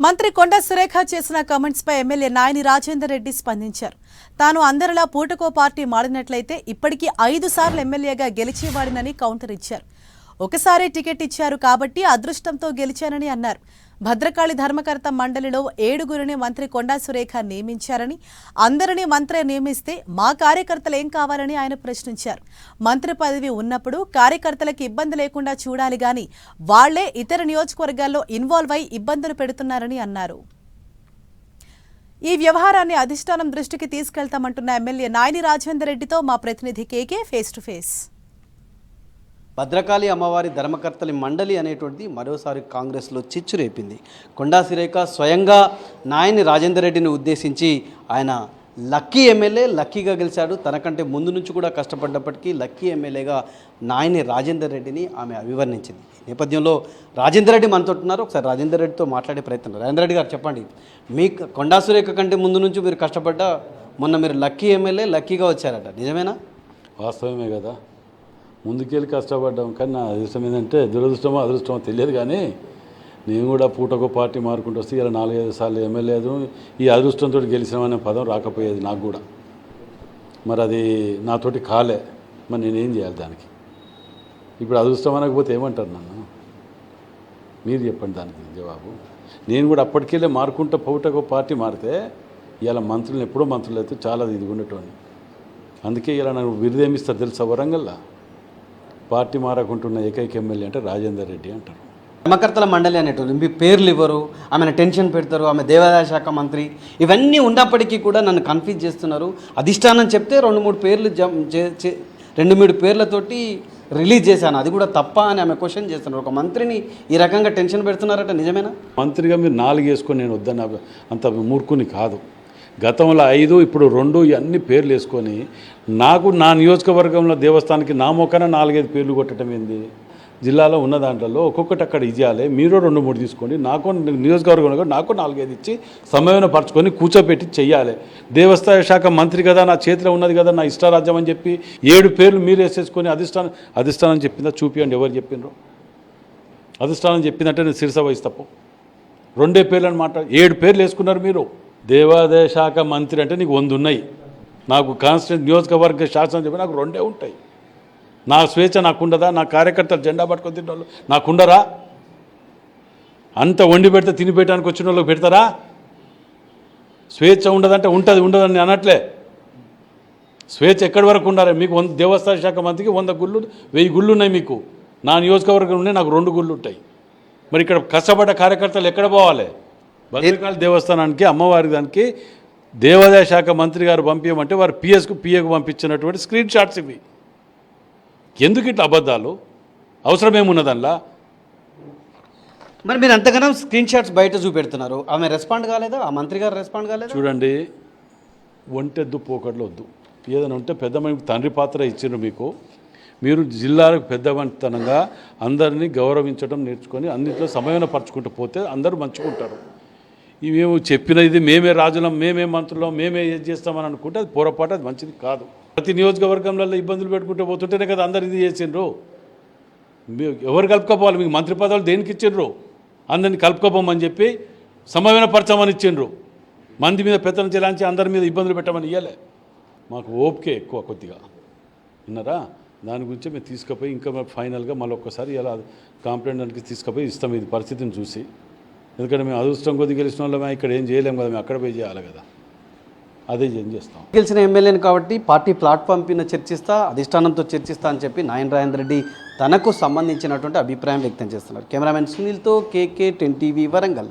మంత్రి కొండ సురేఖ చేసిన కమెంట్స్ పై ఎమ్మెల్యే నాయని రాజేందర్ రెడ్డి స్పందించారు. తాను అందరిలా పూటకో పార్టీ మాడినట్లయితే ఇప్పటికీ ఐదు సార్లు ఎమ్మెల్యేగా గెలిచేవాడినని కౌంటర్ ఇచ్చారు. ఒకసారి టికెట్ ఇచ్చారు కాబట్టి అదృష్టంతో గెలిచానని అన్నారు. భద్రకాళి ధర్మకర్త మండలిలో ఏడుగురిని మంత్రి కొండా సురేఖ నియమించారని అందరినీ మంత్రి నియమిస్తే మా కార్యకర్తలు ఏం కావాలని ఆయన ప్రశ్నించారు. మంత్రి పదవి ఉన్నప్పుడు కార్యకర్తలకు ఇబ్బంది లేకుండా చూడాలి గాని వాళ్ళే ఇతర నియోజకవర్గాల్లో ఇన్వాల్వ్ అయి ఇబ్బందులు పెడుతున్నారని అన్నారు. ఈ వ్యవహారాన్ని అధిష్టానం దృష్టికి తీసుకెళ్తామంటున్న ఎమ్మెల్యే నాయని రాజేందర్ రెడ్డితో మా ప్రతినిధి KK face to face. Bhadrakali అమ్మవారి ధర్మకర్తలి మండలి అనేటువంటిది మరోసారి కాంగ్రెస్లో చిచ్చు రేపింది. కొండా సురేఖ స్వయంగా నాయని రాజేందర్ రెడ్డిని ఉద్దేశించి ఆయన లక్కీ ఎమ్మెల్యే లక్కీగా గెలిచాడు. తనకంటే ముందు నుంచి కూడా కష్టపడ్డప్పటికీ లక్కీ ఎమ్మెల్యేగా నాయని రాజేందర్ రెడ్డిని ఆమె అభివర్ణించింది. ఈ నేపథ్యంలో రాజేందర్ రెడ్డి మనతో ఉన్నారు. ఒకసారి రాజేందర్ రెడ్డితో మాట్లాడే ప్రయత్నం రాజేందర్ రెడ్డి గారు చెప్పండి. మీ కొండా సురేఖ కంటే ముందు నుంచి మీరు కష్టపడ్డ మొన్న మీరు లక్కీ ఎమ్మెల్యే లక్కీగా వచ్చారట. నిజమేనా? వాస్తవమే కదా. ముందుకెళ్ళి కష్టపడ్డాం. కానీ నా అదృష్టం ఏంటంటే దురదృష్టమో అదృష్టమో తెలియదు కానీ నేను కూడా పూటకు పార్టీ మారుకుంటూ వస్తే ఇలా నాలుగైదు సార్లు ఎమ్మెల్యే ఈ అదృష్టంతో గెలిచినామనే పదం రాకపోయేది నాకు కూడా. మరి అది నాతోటి కాలే. మరి నేనేం చేయాలి దానికి? ఇప్పుడు అదృష్టం అనకపోతే ఏమంటారు నన్ను? మీరు చెప్పండి దానికి జవాబు. నేను కూడా అప్పటికెళ్ళే మారుకుంటా పౌటకు పార్టీ మారితే ఇలా మంత్రులను ఎప్పుడో మంత్రులు అయితే చాలా ఇది ఉండేటోని. అందుకే ఇలా నాకు బిరుదేమిస్తా తెలుసా వరంగల్లా? పార్టీ మారకుంటున్న ఏకైక ఎమ్మెల్యే అంటే రాజేందర్ రెడ్డి అంటారు. ధర్మకర్తల మండలి అనేటువంటి మీ పేర్లు ఇవ్వరు ఆమెను టెన్షన్ పెడతారు ఆమె దేవాదాయ శాఖ మంత్రి ఇవన్నీ ఉన్నప్పటికీ కూడా నన్ను కన్ఫ్యూజ్ చేస్తున్నారు. అధిష్టానం చెప్తే రెండు మూడు పేర్లు రెండు మూడు పేర్లతోటి రిలీజ్ చేశాను. అది కూడా తప్ప అని ఆమె క్వశ్చన్ చేస్తున్నారు. ఒక మంత్రిని ఈ రకంగా టెన్షన్ పెడుతున్నారట నిజమేనా? మంత్రిగా మీరు నాలుగు వేసుకొని నేను వద్దన్న అంత మూర్ఖుని కాదు. గతంలో ఐదు ఇప్పుడు రెండు ఇవన్నీ పేర్లు వేసుకొని నాకు నా నియోజకవర్గంలో దేవస్థానానికి నా మొక్కన నాలుగైదు పేర్లు కొట్టడం ఏంది? జిల్లాలో ఉన్న దాంట్లో ఒక్కొక్కటి అక్కడ ఇవ్వాలి మీరు రెండు మూడు తీసుకోండి నాకు నియోజకవర్గంలో నాకు నాలుగైదు ఇచ్చి సమయం పరచుకొని కూర్చోపెట్టి చెయ్యాలి. దేవస్థాన శాఖ మంత్రి కదా నా చేతిలో ఉన్నది కదా నా ఇష్టారాజ్యం అని చెప్పి ఏడు పేర్లు మీరు వేసేసుకొని అధిష్టానం అధిష్టానం చెప్పిందా? చూపియండి ఎవరు చెప్పిండ్రు? అధిష్టానం చెప్పిందంటే నేను శిరస వయసు తప్పు రెండే పేర్లు అనమాట ఏడు పేర్లు వేసుకున్నారు మీరు. దేవాదాయ శాఖ మంత్రి అంటే నీకు వంద ఉన్నాయి. నాకు కాన్స్టిట్యూట్ నియోజకవర్గ శాసనం చెప్పి నాకు రెండే ఉంటాయి. నా స్వేచ్ఛ నాకుండదా నా కార్యకర్తలు జెండా పట్టుకొని తిన్న వాళ్ళు నాకుండరా అంత వండి పెడితే తిని పెట్టడానికి వచ్చిన వాళ్ళకి పెడతారా? స్వేచ్ఛ ఉండదంటే ఉంటుంది ఉండదని అనట్లే. స్వేచ్ఛ ఎక్కడి వరకు ఉండాలి? మీకు వంద దేవస్థాన శాఖ మంత్రికి వంద గుళ్ళు వెయ్యి గుళ్ళు ఉన్నాయి మీకు. నా నియోజకవర్గం ఉన్నాయి నాకు రెండు గుళ్ళు ఉంటాయి. మరి ఇక్కడ కష్టపడ్డ కార్యకర్తలు ఎక్కడ పోవాలి? భద్రకాళి దేవస్థానానికి అమ్మవారి దానికి దేవాదాయ శాఖ మంత్రి గారు పంపించమంటే వారు పిఎస్కు పిఏకు పంపించినటువంటి స్క్రీన్ షాట్స్ ఇవి. ఎందుకు ఇట్లా అబద్ధాలు? అవసరమేమున్నదల్లా? మరి మీరు అంతగానో స్క్రీన్ షాట్స్ బయట చూపెడుతున్నారు. ఆమె రెస్పాండ్ కాలేదా? ఆ మంత్రి గారు రెస్పాండ్ కాలేదా? చూడండి ఒంటెద్దు పోకడలు వద్దు ఏదైనా ఉంటే పెద్ద తండ్రి పాత్ర ఇచ్చిండ్రు మీకు. మీరు జిల్లాలకు పెద్దవంతనంగా అందరినీ గౌరవించడం నేర్చుకొని అన్నింటిలో సమయం పరచుకుంటూ పోతే అందరూ మంచుకుంటారు ఇవేమో చెప్పిన ఇది మేమే రాజులం మేమే మంత్రులం మేమే ఏది చేస్తామని అనుకుంటే అది పొరపాటు అది మంచిది కాదు. ప్రతి నియోజకవర్గంలో ఇబ్బందులు పెట్టుకుంటూ పోతుంటేనే కదా అందరు ఇది చేసిండ్రు. ఎవరు కలుపుకోపోవాలి? మీకు మంత్రి పదవులు దేనికి ఇచ్చిండ్రు? అందరిని కలుపుకోపోమని చెప్పి సమయపరచమని ఇచ్చిండ్రు. మంది మీద పెత్తనం చేయాలని అందరి మీద ఇబ్బందులు పెట్టమని ఇవ్వలే మాకు ఓపికే ఎక్కువ కొద్దిగా. విన్నారా? దాని గురించి మేము తీసుకుపోయి ఇంకా ఫైనల్గా మళ్ళీ ఒక్కసారి ఇలా కాంప్లైంట్ దానికి తీసుకుపోయి ఇస్తాం. ఇది పరిస్థితిని చూసి. ఎందుకంటే మేము అదృష్టం కొద్ది గెలిచిన వాళ్ళమే ఇక్కడ ఏం చేయలేము కదా మేము అక్కడ పోయి చేయాలి కదా. అదే ఏం చేస్తాం. గెలిచిన ఎమ్మెల్యేని కాబట్టి పార్టీ ప్లాట్ఫామ్ పైన చర్చిస్తా అధిష్టానంతో చర్చిస్తా అని చెప్పి నాయన రాజేంద్ర రెడ్డి తనకు సంబంధించినటువంటి అభిప్రాయం వ్యక్తం చేస్తున్నారు. కెమెరామెన్ సునీల్తో కేకే టెన్ టీవీ వరంగల్.